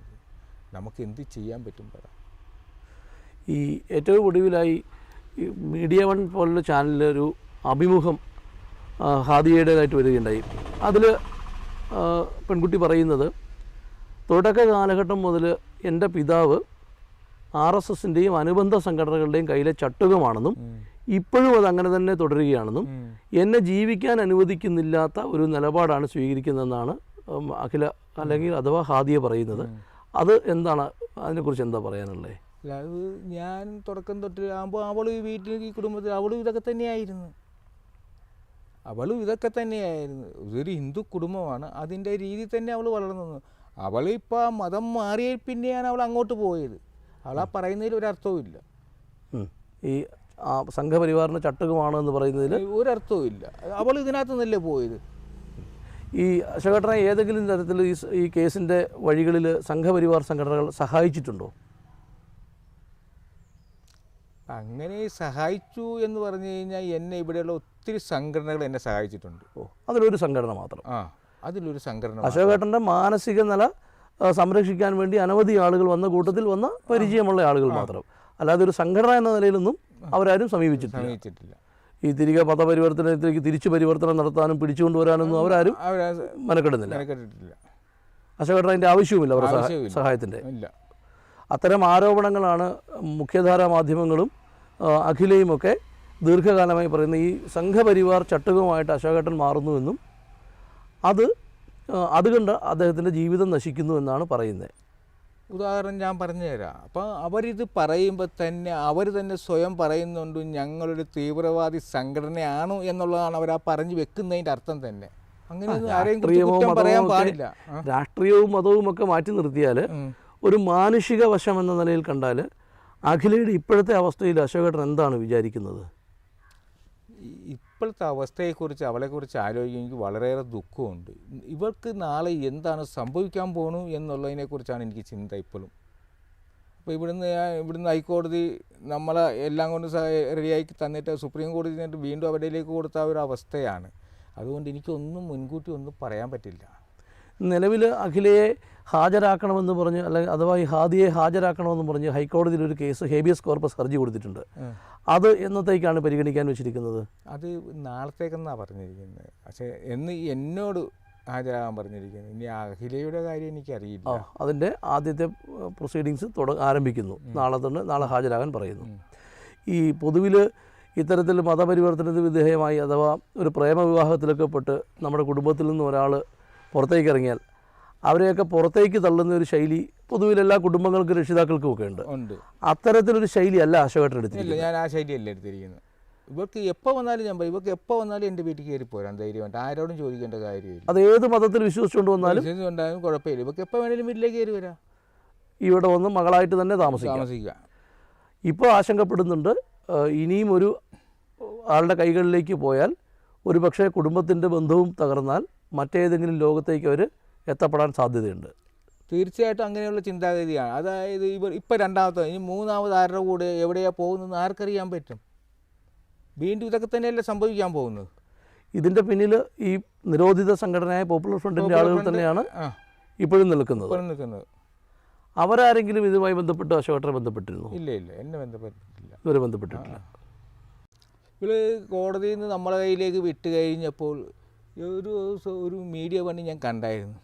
[SPEAKER 2] നമുക്ക് എന്ത് ചെയ്യാൻ പറ്റും പറ.
[SPEAKER 1] ഈ ഏറ്റവും ഒടുവിലായി ഈ മീഡിയ വൺ പോലുള്ള ചാനലിലൊരു അഭിമുഖം ഹാദിയയുടേതായിട്ട് വരികയുണ്ടായി. അതിൽ പെൺകുട്ടി പറയുന്നത് തുടക്ക കാലഘട്ടം മുതൽ എന്റെ പിതാവ് ആർ എസ് എസിന്റെയും അനുബന്ധ സംഘടനകളുടെയും കയ്യിലെ ചട്ടുകമാണെന്നും ഇപ്പോഴും അത് അങ്ങനെ തന്നെ തുടരുകയാണെന്നും എന്നെ ജീവിക്കാൻ അനുവദിക്കുന്നില്ലാത്ത ഒരു നിലപാടാണ് സ്വീകരിക്കുന്നതെന്നാണ് അഖില അല്ലെങ്കിൽ അഥവാ ഹാദിയ പറയുന്നത്. അത് എന്താണ് അതിനെക്കുറിച്ച് എന്താ പറയാനുള്ളത്
[SPEAKER 2] അല്ല അത് ഞാൻ തുടക്കം തൊട്ട് ആകുമ്പോൾ അവൾ ഈ വീട്ടിൽ ഈ കുടുംബത്തിൽ അവളും ഇതൊക്കെ തന്നെയായിരുന്നു. അവളും ഇതൊക്കെ തന്നെയായിരുന്നു. ഇതൊരു ഹിന്ദു കുടുംബമാണ്. അതിന്റെ രീതി തന്നെ അവൾ വളർന്നു. അവളിപ്പോൾ ആ മതം മാറിയ പിന്നെയാണ് അവൾ അങ്ങോട്ട് പോയത്. അവൾ ആ പറയുന്നതിൽ ഒരർത്ഥവും ഇല്ല.
[SPEAKER 1] ഈ ആ, സംഘപരിവാറിന് ചട്ടുകമാണ് എന്ന് പറയുന്നതിൽ
[SPEAKER 2] ഒരർത്ഥവും ഇല്ല. അവൾ ഇതിനകത്ത് നിന്നല്ലേ പോയത്?
[SPEAKER 1] ഈ സംഘടന ഏതെങ്കിലും തരത്തിൽ ഈ ഈ കേസിന്റെ വഴികളിൽ സംഘപരിവാർ സംഘടനകൾ സഹായിച്ചിട്ടുണ്ടോ?
[SPEAKER 2] അങ്ങനെ സഹായിച്ചു എന്ന് പറഞ്ഞു കഴിഞ്ഞാൽ എന്നെ ഇവിടെയുള്ള ഒത്തിരി സംഘടനകൾ എന്നെ സഹായിച്ചിട്ടുണ്ട്.
[SPEAKER 1] ഓ അതിലൊരു സംഘടന മാത്രം.
[SPEAKER 2] ആ അതിലൊരു സംഘടന
[SPEAKER 1] അശോകേട്ടന്റെ മാനസിക നില സംരക്ഷിക്കാൻ വേണ്ടി അനവധി ആളുകൾ വന്ന കൂട്ടത്തിൽ വന്ന പരിചയമുള്ള ആളുകൾ മാത്രം. അല്ലാതെ ഒരു സംഘടന എന്ന നിലയിലൊന്നും അവരാരും സമീപിച്ചിട്ടില്ല.
[SPEAKER 2] സമീപിച്ചിട്ടില്ല.
[SPEAKER 1] ഈ തിരികെ മതപരിവർത്തനത്തിലേക്ക് തിരിച്ചു പരിവർത്തനം നടത്താനും പിടിച്ചുകൊണ്ടുവരാനൊന്നും അവരാരും മെനക്കെടുന്നില്ല.
[SPEAKER 2] മെനക്കെട്ടിട്ടില്ല.
[SPEAKER 1] അശോകേട്ടൻ അതിന്റെ ആവശ്യവുമില്ല അവരുടെ സഹായത്തിന്റെ.
[SPEAKER 2] ഇല്ല.
[SPEAKER 1] അത്തരം ആരോപണങ്ങളാണ് മുഖ്യധാരാ മാധ്യമങ്ങളും അഖിലയുമൊക്കെ ദീർഘകാലമായി പറയുന്ന ഈ സംഘപരിവാർ ചട്ടുകമായിട്ട് അശോകേട്ടൻ മാറുന്നുവെന്നും അത് അതുകൊണ്ട് അദ്ദേഹത്തിന്റെ ജീവിതം നശിക്കുന്നു എന്നാണ് പറയുന്നത്.
[SPEAKER 2] ഉദാഹരണം ഞാൻ പറഞ്ഞുതരാം. അപ്പം അവരിത് പറയുമ്പോൾ തന്നെ അവർ തന്നെ സ്വയം പറയുന്നുണ്ട് ഞങ്ങളൊരു തീവ്രവാദി സംഘടനയാണ് എന്നുള്ളതാണ് അവർ ആ പറഞ്ഞു വെക്കുന്നതിന്റെ അർത്ഥം തന്നെ. അങ്ങനെ ആരെയും പറയാൻ പാടില്ല
[SPEAKER 1] രാഷ്ട്രീയവും മതവും ഒക്കെ മാറ്റി നിർത്തിയാൽ. ഒരു മാനുഷിക വശം എന്ന നിലയിൽ കണ്ടാൽ അഖിലയുടെ ഇപ്പോഴത്തെ അവസ്ഥയിൽ അശോകേട്ടൻ എന്താണ് വിചാരിക്കുന്നത്?
[SPEAKER 2] ഇപ്പോഴത്തെ അവസ്ഥയെക്കുറിച്ച് അവളെക്കുറിച്ച് ആലോചിക്കാൻ എനിക്ക് വളരെയേറെ ദുഃഖമുണ്ട്. ഇവർക്ക് നാളെ എന്താണ് സംഭവിക്കാൻ പോണു എന്നുള്ളതിനെക്കുറിച്ചാണ് എനിക്ക് ചിന്ത ഇപ്പോഴും. അപ്പോൾ ഇവിടുന്ന് ഇവിടുന്ന് ഹൈക്കോടതി നമ്മളെ എല്ലാം കൊണ്ട് റെഡിയാക്കി തന്നിട്ട് സുപ്രീം കോടതി എന്നിട്ട് വീണ്ടും അവരിലേക്ക് കൊടുത്ത ഒരു അവസ്ഥയാണ്. അതുകൊണ്ട് എനിക്കൊന്നും മുൻകൂട്ടി ഒന്നും പറയാൻ പറ്റില്ല.
[SPEAKER 1] നിലവിൽ അഖിലയെ ഹാജരാക്കണമെന്ന് പറഞ്ഞ് അല്ലെങ്കിൽ അഥവാ ഈ ഹാദിയെ ഹാജരാക്കണമെന്ന് പറഞ്ഞ് ഹൈക്കോടതിയിൽ ഒരു കേസ് ഹേബിയസ് കോർപ്പസ് ഹർജി കൊടുത്തിട്ടുണ്ട്. അത് എന്നത്തേക്കാണ് പരിഗണിക്കാൻ വെച്ചിരിക്കുന്നത്?
[SPEAKER 2] അത് നാളത്തേക്കെന്നാണ് പറഞ്ഞിരിക്കുന്നത്. പക്ഷേ എന്ന് എന്നോട് ഹാജരാകാൻ പറഞ്ഞിരിക്കുന്നത് ഇനി അഖിലയുടെ കാര്യം എനിക്കറിയില്ല.
[SPEAKER 1] അതിന്റെ ആദ്യത്തെ പ്രൊസീഡിങ്സ് തുട ആരംഭിക്കുന്നു. നാളെ തന്നെ നാളെ ഹാജരാകാൻ പറയുന്നു. ഈ പൊതുവിൽ ഇത്തരത്തിൽ മതപരിവർത്തനത്തിന് വിധേയമായി അഥവാ ഒരു പ്രേമവിവാഹത്തിലൊക്കെ പെട്ട് നമ്മുടെ കുടുംബത്തിൽ നിന്ന് ഒരാൾ പുറത്തേക്ക് ഇറങ്ങിയാൽ അവരെയൊക്കെ പുറത്തേക്ക് തള്ളുന്ന ഒരു ശൈലി പൊതുവിൽ എല്ലാ കുടുംബങ്ങൾക്കും രക്ഷിതാക്കൾക്കും ഒക്കെ ഉണ്ട്. അത്തരത്തിലൊരു ശൈലി അല്ല അശോകേട്ടൻ എടുത്തിരിക്കുന്നത്.
[SPEAKER 2] ഞാൻ ആ ശൈലിയല്ല എടുത്തിരിക്കുന്നത്. ഇവർക്ക് എപ്പോൾ വന്നാലും ഞാൻ പറയും ഇവർക്ക് എപ്പോൾ വന്നാലും എന്റെ വീട്ടിൽ കയറി പോരാൻ ധൈര്യമായിട്ട്. ആരോടും ചോദിക്കേണ്ട കാര്യമില്ല.
[SPEAKER 1] അത് ഏത് മതത്തിൽ വിശ്വസിച്ചുകൊണ്ട് വന്നാലും
[SPEAKER 2] ഉണ്ടായാലും കുഴപ്പമില്ല. ഇവർക്ക് എപ്പോൾ വേണേലും വീട്ടിലേക്ക് കയറി വരാം.
[SPEAKER 1] ഇവിടെ വന്ന് മകളായിട്ട് തന്നെ താമസിക്കാം.
[SPEAKER 2] താമസിക്കുക.
[SPEAKER 1] ഇപ്പോൾ ആശങ്കപ്പെടുന്നുണ്ട്. ഇനിയും ഒരു ആളുടെ കൈകളിലേക്ക് പോയാൽ ഒരു പക്ഷേ കുടുംബത്തിന്റെ ബന്ധവും തകർന്നാൽ മറ്റേതെങ്കിലും ലോകത്തേക്ക് അവർ എത്തപ്പെടാൻ സാധ്യതയുണ്ട്.
[SPEAKER 2] തീർച്ചയായിട്ടും അങ്ങനെയുള്ള ചിന്താഗതിയാണ്. അതായത് ഇവർ ഇപ്പം രണ്ടാമത്തെ ഇനി മൂന്നാമത് ആരുടെ കൂടെ എവിടെയാണ് പോകുന്നതെന്ന് ആർക്കറിയാൻ പറ്റും? വീണ്ടും ഇതൊക്കെ തന്നെയല്ലേ സംഭവിക്കാൻ പോകുന്നത്?
[SPEAKER 1] ഇതിന്റെ പിന്നിൽ ഈ നിരോധിത സംഘടനയായ പോപ്പുലർ ഫ്രണ്ടിന്റെ ആളുകൾ തന്നെയാണ് ഇപ്പോഴും നിൽക്കുന്നത്.
[SPEAKER 2] നിൽക്കുന്നത്.
[SPEAKER 1] അവരാരെങ്കിലും ഇതുമായി ബന്ധപ്പെട്ട് അശോകട്ടനെ ബന്ധപ്പെട്ടിരുന്നു?
[SPEAKER 2] ഇല്ല ഇല്ല. എന്നെ ബന്ധപ്പെട്ടിട്ടില്ല.
[SPEAKER 1] ഇവരെ ബന്ധപ്പെട്ടിട്ടില്ല.
[SPEAKER 2] ഇവൾ കോടതിയിൽ നിന്ന് നമ്മളെ കയ്യിലേക്ക് വിട്ട് കഴിഞ്ഞപ്പോൾ ഒരു ദിവസം ഒരു മീഡിയ പണി ഞാൻ കണ്ടായിരുന്നു.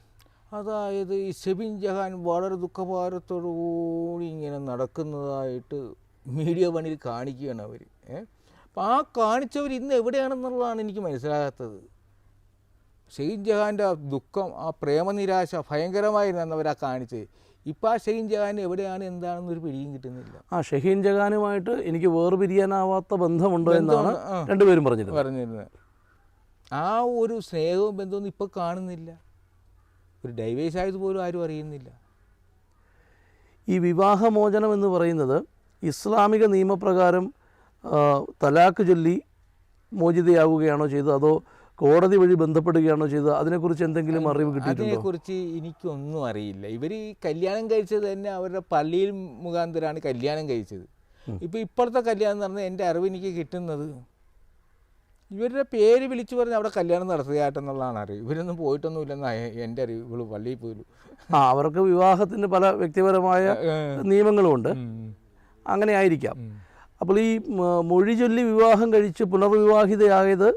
[SPEAKER 2] അതായത് ഈ സെബിൻ ജഹാൻ വളരെ ദുഃഖഭാരത്തോടു കൂടി ഇങ്ങനെ നടക്കുന്നതായിട്ട് മീഡിയ പണിയിൽ കാണിക്കുകയാണ് അവർ അപ്പം ആ കാണിച്ചവർ ഇന്ന് എവിടെയാണെന്നുള്ളതാണ് എനിക്ക് മനസ്സിലാകാത്തത്. ഷെയ്ൻ ജഹാന്റെ ആ ദുഃഖം ആ പ്രേമനിരാശ ഭയങ്കരമായിരുന്നു ആ കാണിച്ചത്. ഇപ്പം ആ ഷെയ്ൻ ജഹാൻ എവിടെയാണ് എന്താണെന്നൊരു പിടിയും കിട്ടുന്നില്ല.
[SPEAKER 1] ആ ഷെഹീൻ ജഹാനുമായിട്ട് എനിക്ക് വേർപിരിയാനാവാത്ത ബന്ധമുണ്ടോ എന്നാണ് രണ്ടുപേരും പറഞ്ഞിരുന്നത്.
[SPEAKER 2] പറഞ്ഞിരുന്നത്. ആ ഒരു സ്നേഹവും ബന്ധമൊന്നും ഇപ്പോൾ കാണുന്നില്ല. ഒരു ഡൈവേഴ്സ് ആയത് പോലും ആരും അറിയുന്നില്ല.
[SPEAKER 1] ഈ വിവാഹമോചനം എന്ന് പറയുന്നത് ഇസ്ലാമിക നിയമപ്രകാരം തലാക്ക് ചൊല്ലി മോചിതയാവുകയാണോ ചെയ്തത്? അതോ കോടതി വഴി ബന്ധപ്പെടുകയാണോ ചെയ്തത്? അതിനെക്കുറിച്ച് എന്തെങ്കിലും അറിവ് കിട്ടിയിട്ടുണ്ടോ?
[SPEAKER 2] അതിനെക്കുറിച്ച് എനിക്കൊന്നും അറിയില്ല. ഇവർ ഈ കല്യാണം കഴിച്ചത് തന്നെ അവരുടെ പള്ളിയിൽ മുഖാന്തരമാണ് കല്യാണം കഴിച്ചത്. ഇപ്പോൾ ഇപ്പോഴത്തെ കല്യാണം എന്ന് പറഞ്ഞാൽ എന്റെ അറിവ് എനിക്ക് കിട്ടുന്നത് ഇവരുടെ പേര് വിളിച്ചു പറഞ്ഞ് അവിടെ കല്യാണം നടത്തുകയായിട്ടെന്നുള്ളതാണ് അറിവ്. ഇവരൊന്നും പോയിട്ടൊന്നും ഇല്ലെന്ന് എന്റെ അറിവ് ഇവൾ പള്ളിയിൽ പോലും.
[SPEAKER 1] ആ അവർക്ക് വിവാഹത്തിന് പല വ്യക്തിപരമായ നിയമങ്ങളുമുണ്ട് അങ്ങനെ ആയിരിക്കാം. അപ്പോൾ ഈ മൊഴി ചൊല്ലി വിവാഹം കഴിച്ച് പുനർവിവാഹിതയായത്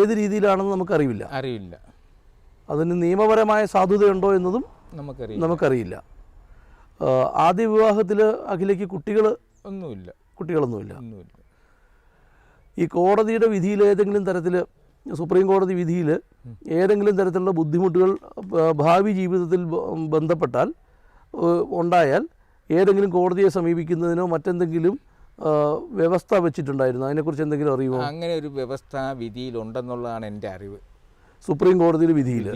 [SPEAKER 1] ഏത് രീതിയിലാണെന്ന് നമുക്കറിയില്ല
[SPEAKER 2] അറിയില്ല
[SPEAKER 1] അതിന് നിയമപരമായ സാധുതയുണ്ടോ എന്നതും
[SPEAKER 2] നമുക്കറിയില്ല.
[SPEAKER 1] നമുക്കറിയില്ല. ആദ്യ വിവാഹത്തിൽ അഖിലേക്ക് കുട്ടികൾ
[SPEAKER 2] ഒന്നുമില്ല.
[SPEAKER 1] കുട്ടികളൊന്നുമില്ല.
[SPEAKER 2] ഒന്നുമില്ല.
[SPEAKER 1] ഈ കോടതിയുടെ വിധിയിൽ ഏതെങ്കിലും തരത്തിൽ സുപ്രീം കോടതി വിധിയിൽ ഏതെങ്കിലും തരത്തിലുള്ള ബുദ്ധിമുട്ടുകൾ ഭാവി ജീവിതത്തിൽ ബന്ധപ്പെട്ടാൽ ഉണ്ടായാൽ ഏതെങ്കിലും കോടതിയെ സമീപിക്കുന്നതിനോ മറ്റെന്തെങ്കിലും വ്യവസ്ഥ വെച്ചിട്ടുണ്ടായിരുന്നു. അതിനെക്കുറിച്ച് എന്തെങ്കിലും അറിയുമോ?
[SPEAKER 2] അങ്ങനെ ഒരു വ്യവസ്ഥ വിധിയിലുണ്ടെന്നുള്ളതാണ് എന്റെ അറിവ്.
[SPEAKER 1] സുപ്രീം കോടതിയുടെ വിധിയിൽ.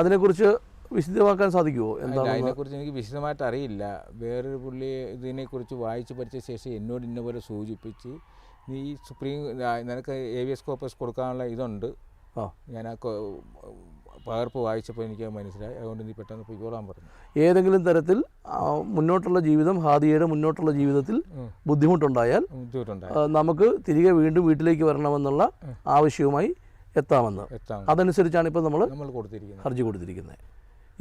[SPEAKER 1] അതിനെക്കുറിച്ച് വിശദമാക്കാൻ സാധിക്കുമോ? എന്താണ്
[SPEAKER 2] അതിനെക്കുറിച്ച് എനിക്ക് വിശദമായിട്ട് അറിയില്ല വേറൊരു പുള്ളി ഇതിനെക്കുറിച്ച് വായിച്ചു പഠിച്ച ശേഷം എന്നോട് ഇന്ന പോലെ സൂചിപ്പിച്ച് നീ സുപ്രീം നിനക്ക് എ വി എസ് കോപ്പസ് കൊടുക്കാനുള്ള ഇതുണ്ട്. ഞാൻ ആ പകർപ്പ് വായിച്ചപ്പോൾ എനിക്ക് മനസ്സിലായി. അതുകൊണ്ട് നീ പെട്ടെന്ന് പൊയ്ക്കോളാൻ പറഞ്ഞു.
[SPEAKER 1] ഏതെങ്കിലും തരത്തിൽ മുന്നോട്ടുള്ള ജീവിതം ഹാദിയയുടെ മുന്നോട്ടുള്ള ജീവിതത്തിൽ ബുദ്ധിമുട്ടുണ്ടായാൽ നമുക്ക് തിരികെ വീണ്ടും വീട്ടിലേക്ക് വരണമെന്നുള്ള ആവശ്യവുമായി എത്താമെന്ന്. അതനുസരിച്ചാണ് ഇപ്പോൾ നമ്മൾ
[SPEAKER 2] നമ്മൾ കൊടുത്തിരിക്കുന്നത്.
[SPEAKER 1] ഹർജി കൊടുത്തിരിക്കുന്നത്.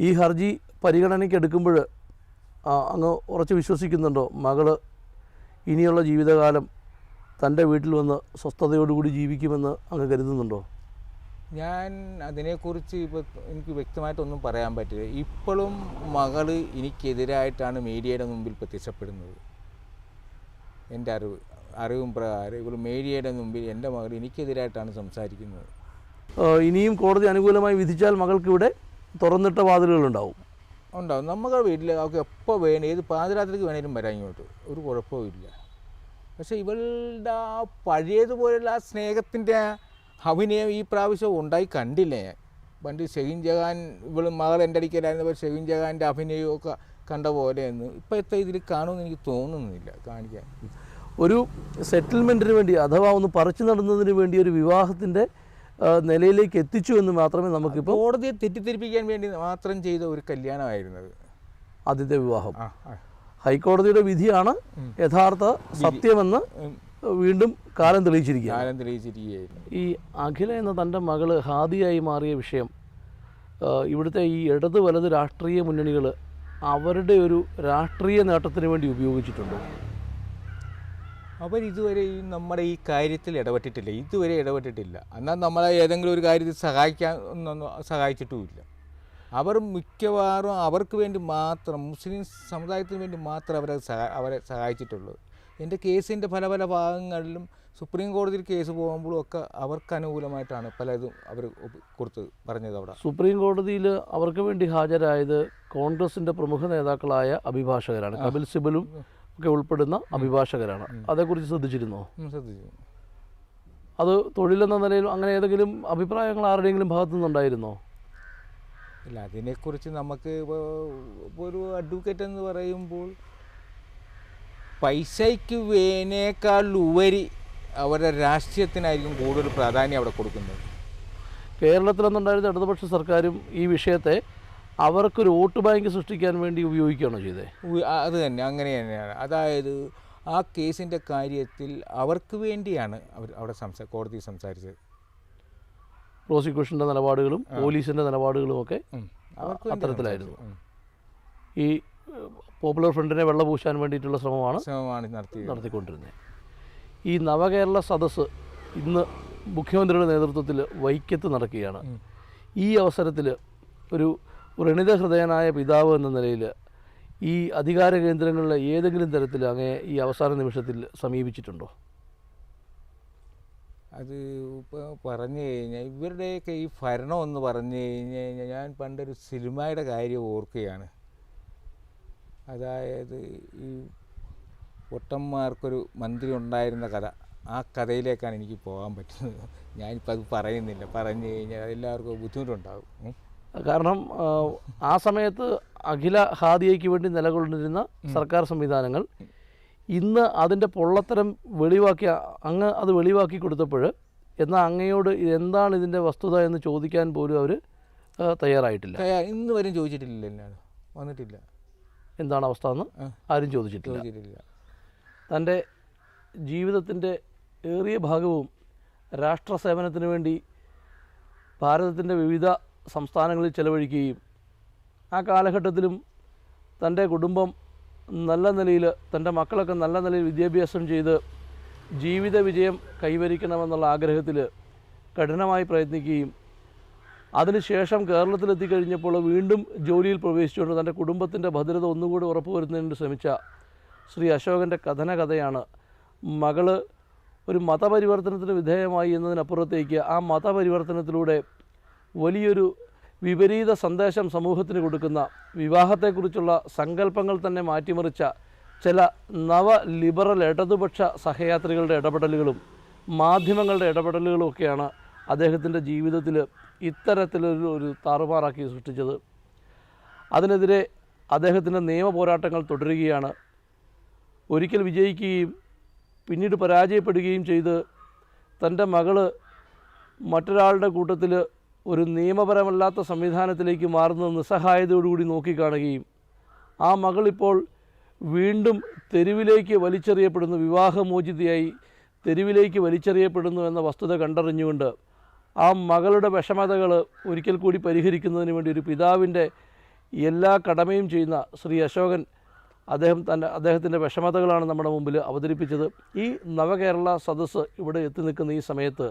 [SPEAKER 1] ഈ ഹർജി പരിഗണനയ്ക്ക് എടുക്കുമ്പോൾ അങ്ങ് ഉറച്ച് വിശ്വസിക്കുന്നുണ്ടോ? മകൾ ഇനിയുള്ള ജീവിതകാലം തന്റെ വീട്ടിൽ വന്ന് സ്വസ്ഥതയോടുകൂടി ജീവിക്കുമെന്ന് അങ്ങ് കരുതുന്നുണ്ടോ?
[SPEAKER 2] ഞാൻ അതിനെക്കുറിച്ച് ഇപ്പോൾ എനിക്ക് വ്യക്തമായിട്ടൊന്നും പറയാൻ പറ്റില്ല. ഇപ്പോഴും മകൾ എനിക്കെതിരായിട്ടാണ് മീഡിയയുടെ മുമ്പിൽ പ്രത്യക്ഷപ്പെടുന്നത്. എന്റെ അറിവ് അറിവും പ്രകാരം ഇപ്പോൾ മീഡിയയുടെ മുമ്പിൽ എന്റെ മകൾ എനിക്കെതിരായിട്ടാണ് സംസാരിക്കുന്നത്.
[SPEAKER 1] ഇനിയും കോടതി അനുകൂലമായി വിധിച്ചാൽ മകൾക്ക് ഇവിടെ തുറന്നിട്ട വാതിലുകളുണ്ടാവും.
[SPEAKER 2] ഉണ്ടാവും. നമ്മുടെ വീട്ടിൽ അവർക്ക് എപ്പോൾ വേണേ ഏത് പാതിരാത്രിക്ക് വേണേലും വരാം ഇങ്ങോട്ട്. ഒരു കുഴപ്പമില്ല പക്ഷേ ഇവളുടെ ആ പഴയതുപോലുള്ള ആ സ്നേഹത്തിന്റെ അഭിനയം ഈ പ്രാവശ്യം ഉണ്ടായി കണ്ടില്ലേ? ഞാൻ പണ്ട് ഷെഹിൻ ജഹാൻ ഇവൾ മകൾ എന്റെ അടിക്കലായിരുന്നപ്പോൾ ഷെഹിൻ ജഹാന്റെ അഭിനയമൊക്കെ കണ്ട പോലെയെന്ന് ഇപ്പോഴത്തെ ഇതിൽ കാണുമെന്ന് എനിക്ക് തോന്നുന്നില്ല കാണിക്കാൻ.
[SPEAKER 1] ഒരു സെറ്റിൽമെന്റിന് വേണ്ടി അഥവാ ഒന്ന് പറിച്ചു നടന്നതിന് വേണ്ടി ഒരു വിവാഹത്തിന്റെ നിലയിലേക്ക് എത്തിച്ചു എന്ന് മാത്രമേ നമുക്കിപ്പോൾ
[SPEAKER 2] കോടതിയെ തെറ്റിദ്ധരിപ്പിക്കാൻ വേണ്ടി മാത്രം ചെയ്ത ഒരു കല്യാണമായിരുന്നത്.
[SPEAKER 1] ആദ്യത്തെ വിവാഹം. ഹൈക്കോടതിയുടെ വിധിയാണ് യഥാർത്ഥ സത്യമെന്ന് വീണ്ടും കാലം തെളിയിച്ചിരിക്കുക ഈ അഖില എന്ന തന്റെ മകൾ ഹാദിയായി മാറിയ വിഷയം ഇവിടുത്തെ ഈ ഇടത് വലത് രാഷ്ട്രീയ മുന്നണികൾ അവരുടെ ഒരു രാഷ്ട്രീയ നേട്ടത്തിന് വേണ്ടി ഉപയോഗിച്ചിട്ടുണ്ട്.
[SPEAKER 2] അവർ ഇതുവരെ ഈ നമ്മുടെ ഈ കാര്യത്തിൽ ഇടപെട്ടിട്ടില്ല. ഇതുവരെ ഇടപെട്ടിട്ടില്ല. എന്നാൽ നമ്മളെ ഏതെങ്കിലും ഒരു കാര്യത്തിൽ സഹായിക്കാൻ ഒന്നും സഹായിച്ചിട്ടുമില്ല. അവർ മിക്കവാറും അവർക്ക് വേണ്ടി മാത്രം മുസ്ലിം സമുദായത്തിന് വേണ്ടി മാത്രം അവരെ അവരെ സഹായിച്ചിട്ടുള്ളൂ. എന്റെ കേസിന്റെ പല പല ഭാഗങ്ങളിലും സുപ്രീം കോടതിയിൽ കേസ് പോകുമ്പോഴും ഒക്കെ അവർക്ക് അനുകൂലമായിട്ടാണ് പലതും അവർ കൊടുത്ത് പറഞ്ഞത് അവിടെ.
[SPEAKER 1] സുപ്രീം കോടതിയിൽ അവർക്ക് വേണ്ടി ഹാജരായത് കോൺഗ്രസിന്റെ പ്രമുഖ നേതാക്കളായ അഭിഭാഷകരാണ്. കപിൽ സിബലും ഒക്കെ ഉൾപ്പെടുന്ന അഭിഭാഷകരാണ്. അതേക്കുറിച്ച് ശ്രദ്ധിച്ചിരുന്നോ?
[SPEAKER 2] ശ്രദ്ധിച്ചു
[SPEAKER 1] അത് തൊഴിലെന്ന നിലയിൽ അങ്ങനെ ഏതെങ്കിലും അഭിപ്രായങ്ങൾ ആരുടെയെങ്കിലും ഭാഗത്തു നിന്നുണ്ടായിരുന്നോ
[SPEAKER 2] ഇല്ല അതിനെക്കുറിച്ച് നമുക്ക് ഒരു അഡ്വക്കേറ്റ് എന്ന് പറയുമ്പോൾ പൈസയ്ക്ക് വേനേക്കാൾ ഉപരി അവരുടെ രാഷ്ട്രീയത്തിനായിരിക്കും കൂടുതൽ പ്രാധാന്യം അവിടെ കൊടുക്കുന്നത്.
[SPEAKER 1] കേരളത്തിലെന്നുണ്ടായിരുന്ന ഇടതുപക്ഷ സർക്കാരും ഈ വിഷയത്തെ അവർക്കൊരു വോട്ട് ബാങ്ക് സൃഷ്ടിക്കാൻ വേണ്ടി ഉപയോഗിക്കുകയാണോ ചെയ്തേ?
[SPEAKER 2] അത് തന്നെ അങ്ങനെ തന്നെയാണ്. അതായത് ആ കേസിന്റെ കാര്യത്തിൽ അവർക്ക് വേണ്ടിയാണ് അവർ അവിടെ സംസാ കോടതി സംസാരിച്ചത്.
[SPEAKER 1] പ്രോസിക്യൂഷന്റെ നിലപാടുകളും പോലീസിന്റെ നിലപാടുകളും ഒക്കെ അത്തരത്തിലായിരുന്നു. ഈ പോപ്പുലർ ഫ്രണ്ടിനെ വെള്ളപൂശാൻ വേണ്ടിയിട്ടുള്ള ശ്രമമാണ് നടത്തിക്കൊണ്ടിരുന്നത്. ഈ നവകേരള സദസ്സ് ഇന്ന് മുഖ്യമന്ത്രിയുടെ നേതൃത്വത്തിൽ വൈക്കത്ത് നടക്കുകയാണ്. ഈ അവസരത്തിൽ ഒരു വ്രണിത ഹൃദയനായ പിതാവ് എന്ന നിലയിൽ ഈ അധികാര കേന്ദ്രങ്ങളിലെ ഏതെങ്കിലും തരത്തിൽ അങ്ങേ ഈ അവസാന നിമിഷത്തിൽ സമീപിച്ചിട്ടുണ്ടോ?
[SPEAKER 2] അത് ഇപ്പോൾ പറഞ്ഞു കഴിഞ്ഞാൽ ഇവരുടെയൊക്കെ ഈ ഭരണം എന്ന് പറഞ്ഞു കഴിഞ്ഞ് കഴിഞ്ഞാൽ ഞാൻ പണ്ടൊരു സിനിമയുടെ കാര്യം ഓർക്കുകയാണ്. അതായത് ഈ പൊട്ടന്മാർക്കൊരു മന്ത്രി ഉണ്ടായിരുന്ന കഥ. ആ കഥയിലേക്കാണ് എനിക്ക് പോകാൻ പറ്റുന്നത്. ഞാനിപ്പോൾ അത് പറയുന്നില്ല. പറഞ്ഞു കഴിഞ്ഞാൽ അതെല്ലാവർക്കും ബുദ്ധിമുട്ടുണ്ടാകും.
[SPEAKER 1] കാരണം ആ സമയത്ത് അഖില ഹാദിയയ്ക്ക് വേണ്ടി നിലകൊണ്ടിരുന്ന സർക്കാർ സംവിധാനങ്ങൾ ഇന്ന് അതിന്റെ പൊള്ളത്തരം വെളിവാക്കി അങ്ങ് അത് വെളിവാക്കി കൊടുത്തപ്പോൾ എന്നാൽ അങ്ങയോട് എന്താണ് ഇതിന്റെ വസ്തുത എന്ന് ചോദിക്കാൻ പോലും അവർ തയ്യാറായിട്ടില്ല.
[SPEAKER 2] തയ്യാ- ഇന്ന് വരും ചോദിച്ചിട്ടില്ല എന്നാണ് വന്നിട്ടില്ല.
[SPEAKER 1] എന്താണ് അവസ്ഥ എന്ന് ആരും ചോദിച്ചിട്ടില്ല.
[SPEAKER 2] ചോദിച്ചിട്ടില്ല.
[SPEAKER 1] തന്റെ ജീവിതത്തിന്റെ ഏറിയ ഭാഗവും രാഷ്ട്ര സേവനത്തിന് വേണ്ടി ഭാരതത്തിന്റെ വിവിധ സംസ്ഥാനങ്ങളിൽ ചെലവഴിക്കുകയും ആ കാലഘട്ടത്തിലും തന്റെ കുടുംബം നല്ല നിലയിൽ തന്റെ മക്കളൊക്കെ നല്ല നിലയിൽ വിദ്യാഭ്യാസം ചെയ്ത് ജീവിത വിജയം കൈവരിക്കണമെന്നുള്ള ആഗ്രഹത്തിൽ കഠിനമായി പ്രയത്നിക്കുകയും അതിനുശേഷം കേരളത്തിലെത്തിക്കഴിഞ്ഞപ്പോൾ വീണ്ടും ജോലിയിൽ പ്രവേശിച്ചുകൊണ്ട് തന്റെ കുടുംബത്തിന്റെ ഭദ്രത ഒന്നുകൂടി ഉറപ്പുവരുത്തുന്നതിന് ശ്രമിച്ച ശ്രീ അശോകന്റെ കഥന കഥയാണ്. മകൾ ഒരു മതപരിവർത്തനത്തിന് വിധേയമായി എന്നതിനപ്പുറത്തേക്ക് ആ മതപരിവർത്തനത്തിലൂടെ വലിയൊരു വിപരീത സന്ദേശം സമൂഹത്തിന് കൊടുക്കുന്ന വിവാഹത്തെക്കുറിച്ചുള്ള സങ്കല്പങ്ങൾ തന്നെ മാറ്റിമറിച്ച ചില നവ ലിബറൽ ഇടതുപക്ഷ സഹയാത്രികളുടെ ഇടപെടലുകളും മാധ്യമങ്ങളുടെ ഇടപെടലുകളും ഒക്കെയാണ് അദ്ദേഹത്തിന്റെ ജീവിതത്തിൽ ഇത്തരത്തിലൊരു ഒരു താറുമാറാക്കി സൃഷ്ടിച്ചത്. അതിനെതിരെ അദ്ദേഹത്തിന്റെ നിയമ പോരാട്ടങ്ങൾ തുടരുകയാണ്. ഒരിക്കൽ വിജയിക്കുകയും പിന്നീട് പരാജയപ്പെടുകയും ചെയ്ത് തന്റെ മകൾ മറ്റൊരാളുടെ കൂട്ടത്തിൽ ഒരു നിയമപരമല്ലാത്ത സംവിധാനത്തിലേക്ക് മാറുന്ന നിസ്സഹായതയോടുകൂടി നോക്കിക്കാണുകയും ആ മകളിപ്പോൾ വീണ്ടും തെരുവിലേക്ക് വലിച്ചെറിയപ്പെടുന്നു. വിവാഹമോചിതയായി തെരുവിലേക്ക് വലിച്ചെറിയപ്പെടുന്നു എന്ന വസ്തുത കണ്ടറിഞ്ഞുകൊണ്ട് ആ മകളുടെ വിഷമതകൾ ഒരിക്കൽ കൂടി പരിഹരിക്കുന്നതിന് വേണ്ടി ഒരു പിതാവിന്റെ എല്ലാ കടമയും ചെയ്യുന്ന ശ്രീ അശോകൻ അദ്ദേഹം തന്റെ അദ്ദേഹത്തിന്റെ വിഷമതകളാണ് നമ്മുടെ മുമ്പിൽ അവതരിപ്പിച്ചത്. ഈ നവകേരള സദസ്സ് ഇവിടെ എത്തി നിൽക്കുന്ന ഈ സമയത്ത്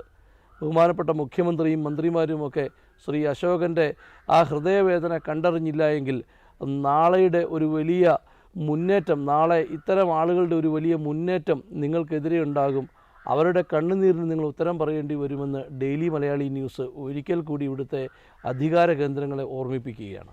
[SPEAKER 1] ബഹുമാനപ്പെട്ട മുഖ്യമന്ത്രിയും മന്ത്രിമാരുമൊക്കെ ശ്രീ അശോകന്റെ ആ ഹൃദയവേദന കണ്ടറിഞ്ഞില്ല എങ്കിൽ നാളെയുടെ ഒരു വലിയ മുന്നേറ്റം നാളെ ഇത്തരം ആളുകളുടെ ഒരു വലിയ മുന്നേറ്റം നിങ്ങൾക്കെതിരെ ഉണ്ടാകും. അവരുടെ കണ്ണുനീരിന് നിങ്ങൾ ഉത്തരം പറയേണ്ടി വരുമെന്ന് ഡെയിലി മലയാളി ന്യൂസ് ഒരിക്കൽ കൂടി ഇവിടുത്തെ അധികാര കേന്ദ്രങ്ങളെ ഓർമ്മിപ്പിക്കുകയാണ്.